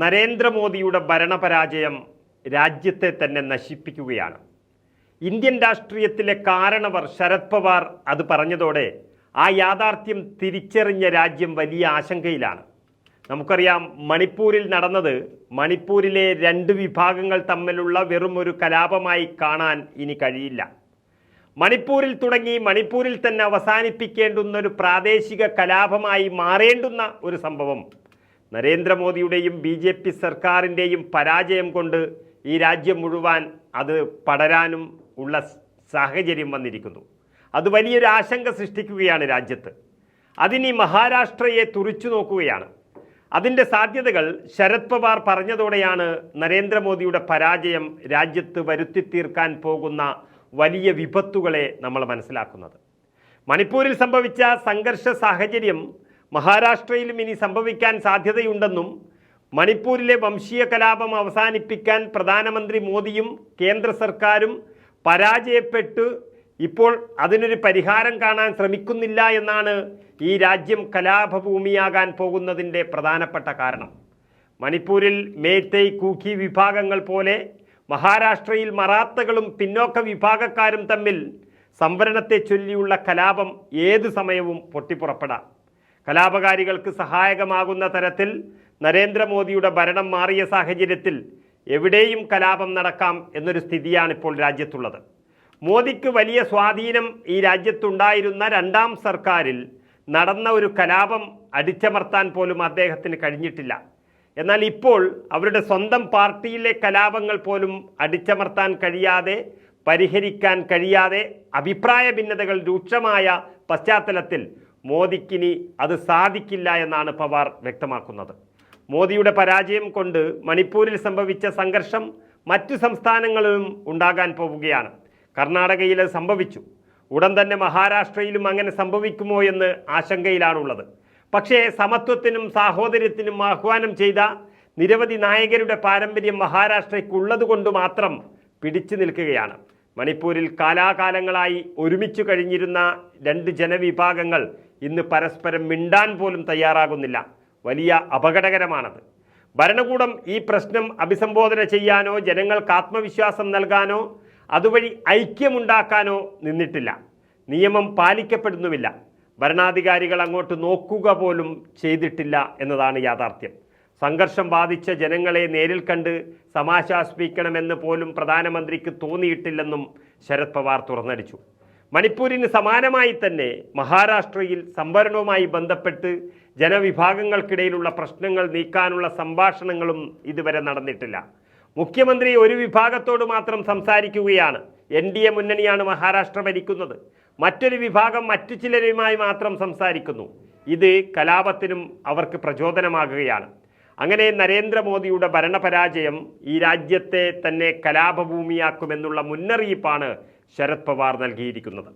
നരേന്ദ്രമോദിയുടെ ഭരണപരാജയം രാജ്യത്തെ തന്നെ നശിപ്പിക്കുകയാണ്. ഇന്ത്യൻ രാഷ്ട്രീയത്തിലെ കാരണവർ ശരത് പവാർ അത് പറഞ്ഞതോടെ ആ യാഥാർത്ഥ്യം തിരിച്ചറിഞ്ഞ രാജ്യം വലിയ ആശങ്കയിലാണ്. നമുക്കറിയാം മണിപ്പൂരിൽ നടന്നത് മണിപ്പൂരിലെ രണ്ട് വിഭാഗങ്ങൾ തമ്മിലുള്ള വെറും ഒരു കലാപമായി കാണാൻ ഇനി കഴിയില്ല. മണിപ്പൂരിൽ തുടങ്ങി മണിപ്പൂരിൽ തന്നെ അവസാനിപ്പിക്കേണ്ടുന്ന ഒരു പ്രാദേശിക കലാപമായി മാറേണ്ടുന്ന ഒരു സംഭവം നരേന്ദ്രമോദിയുടെയും ബി ജെ പി സർക്കാരിന്റെയും പരാജയം കൊണ്ട് ഈ രാജ്യം മുഴുവൻ അത് പടരാനും ഉള്ള സാഹചര്യം വന്നിരിക്കുന്നു. അത് വലിയൊരു ആശങ്ക സൃഷ്ടിക്കുകയാണ് രാജ്യത്ത്. അതിനി മഹാരാഷ്ട്രയെ തുറിച്ചു നോക്കുകയാണ്. അതിന്റെ സാധ്യതകൾ ശരത് പവാർ പറഞ്ഞതോടെയാണ് നരേന്ദ്രമോദിയുടെ പരാജയം രാജ്യത്ത് വരുത്തി തീർക്കാൻ പോകുന്ന വലിയ വിപത്തുകളെ നമ്മൾ മനസ്സിലാക്കുന്നത്. മണിപ്പൂരിൽ സംഭവിച്ച സംഘർഷ സാഹചര്യം മഹാരാഷ്ട്രയിലും ഇനി സംഭവിക്കാൻ സാധ്യതയുണ്ടെന്നും മണിപ്പൂരിലെ വംശീയ കലാപം അവസാനിപ്പിക്കാൻ പ്രധാനമന്ത്രി മോദിയും കേന്ദ്ര സർക്കാരും പരാജയപ്പെട്ട്. ഇപ്പോൾ അതിനൊരു പരിഹാരം കാണാൻ ശ്രമിക്കുന്നില്ല എന്നാണ് ഈ രാജ്യം കലാപഭൂമിയാകാൻ പോകുന്നതിന്റെ പ്രധാനപ്പെട്ട കാരണം. മണിപ്പൂരിൽ മേത്തൈ കൂക്കി വിഭാഗങ്ങൾ പോലെ മഹാരാഷ്ട്രയിൽ മറാത്തകളും പിന്നോക്ക വിഭാഗക്കാരും തമ്മിൽ സംവരണത്തെ ചൊല്ലിയുള്ള കലാപം ഏത് സമയവും പൊട്ടിപ്പുറപ്പെടാം. കലാപകാരികൾക്ക് സഹായകമാകുന്ന തരത്തിൽ നരേന്ദ്രമോദിയുടെ ഭരണം മാറിയ സാഹചര്യത്തിൽ എവിടെയും കലാപം നടക്കാം എന്നൊരു സ്ഥിതിയാണ് ഇപ്പോൾ രാജ്യത്തുള്ളത്. മോദിക്ക് വലിയ സ്വാധീനം ഈ രാജ്യത്തുണ്ടായിരുന്ന രണ്ടാം സർക്കാരിൽ നടന്ന ഒരു കലാപം അടിച്ചമർത്താൻ പോലും അദ്ദേഹത്തിന് കഴിഞ്ഞിട്ടില്ല. എന്നാൽ ഇപ്പോൾ അവരുടെ സ്വന്തം പാർട്ടിയിലെ കലാപങ്ങൾ പോലും അടിച്ചമർത്താൻ കഴിയാതെ പരിഹരിക്കാൻ കഴിയാതെ അഭിപ്രായ ഭിന്നതകൾ രൂക്ഷമായ പശ്ചാത്തലത്തിൽ മോദിക്കിനി അത് സാധിക്കില്ല എന്നാണ് പവാർ വ്യക്തമാക്കുന്നത്. മോദിയുടെ പരാജയം കൊണ്ട് മണിപ്പൂരിൽ സംഭവിച്ച സംഘർഷം മറ്റു സംസ്ഥാനങ്ങളിലും ഉണ്ടാകാൻ പോവുകയാണ്. കർണാടകയിൽ സംഭവിച്ചു. ഉടൻ തന്നെ മഹാരാഷ്ട്രയിലും അങ്ങനെ സംഭവിക്കുമോ എന്ന് ആശങ്കയിലാണുള്ളത്. പക്ഷേ സമത്വത്തിനും സാഹോദര്യത്തിനും ആഹ്വാനം ചെയ്ത നിരവധി നായകരുടെ പാരമ്പര്യം മഹാരാഷ്ട്രയ്ക്കുള്ളത് കൊണ്ട് മാത്രം പിടിച്ചു നിൽക്കുകയാണ്. മണിപ്പൂരിൽ കാലാകാലങ്ങളായി ഒരുമിച്ചു കഴിഞ്ഞിരുന്ന രണ്ട് ജനവിഭാഗങ്ങൾ ഇന്ന് പരസ്പരം മിണ്ടാൻ പോലും തയ്യാറാകുന്നില്ല. വലിയ അപകടകരമാണത്. ഭരണകൂടം ഈ പ്രശ്നം അഭിസംബോധന ചെയ്യാനോ ജനങ്ങൾക്ക് ആത്മവിശ്വാസം നൽകാനോ അതുവഴി ഐക്യമുണ്ടാക്കാനോ നിന്നിട്ടില്ല. നിയമം പാലിക്കപ്പെടുന്നുമില്ല. ഭരണാധികാരികൾ അങ്ങോട്ട് നോക്കുക പോലും ചെയ്തിട്ടില്ല എന്നതാണ് യാഥാർത്ഥ്യം. സംഘർഷം ബാധിച്ച ജനങ്ങളെ നേരിൽ കണ്ട് സമാശ്വാസിപ്പിക്കണമെന്ന് പോലും പ്രധാനമന്ത്രിക്ക് തോന്നിയിട്ടില്ലെന്നും ശരത് പവാർ തുറന്നടിച്ചു. മണിപ്പൂരിന് സമാനമായി തന്നെ മഹാരാഷ്ട്രയിൽ സംവരണവുമായി ബന്ധപ്പെട്ട് ജനവിഭാഗങ്ങൾക്കിടയിലുള്ള പ്രശ്നങ്ങൾ നീക്കാനുള്ള സംഭാഷണങ്ങളും ഇതുവരെ നടന്നിട്ടില്ല. മുഖ്യമന്ത്രി ഒരു വിഭാഗത്തോട് മാത്രം സംസാരിക്കുകയാണ്. എൻ ഡി എ മുന്നണിയാണ് മഹാരാഷ്ട്ര ഭരിക്കുന്നത്. മറ്റൊരു വിഭാഗം മറ്റു ചിലരുമായി മാത്രം സംസാരിക്കുന്നു. ഇത് കലാപത്തിനും അവർക്ക് പ്രചോദനമാകുകയാണ്. അങ്ങനെ നരേന്ദ്രമോദിയുടെ ഭരണപരാജയം ഈ രാജ്യത്തെ തന്നെ കലാപഭൂമിയാക്കുമെന്നുള്ള മുന്നറിയിപ്പാണ് ശരത് പവാർ നൽകിയിരിക്കുന്നത്.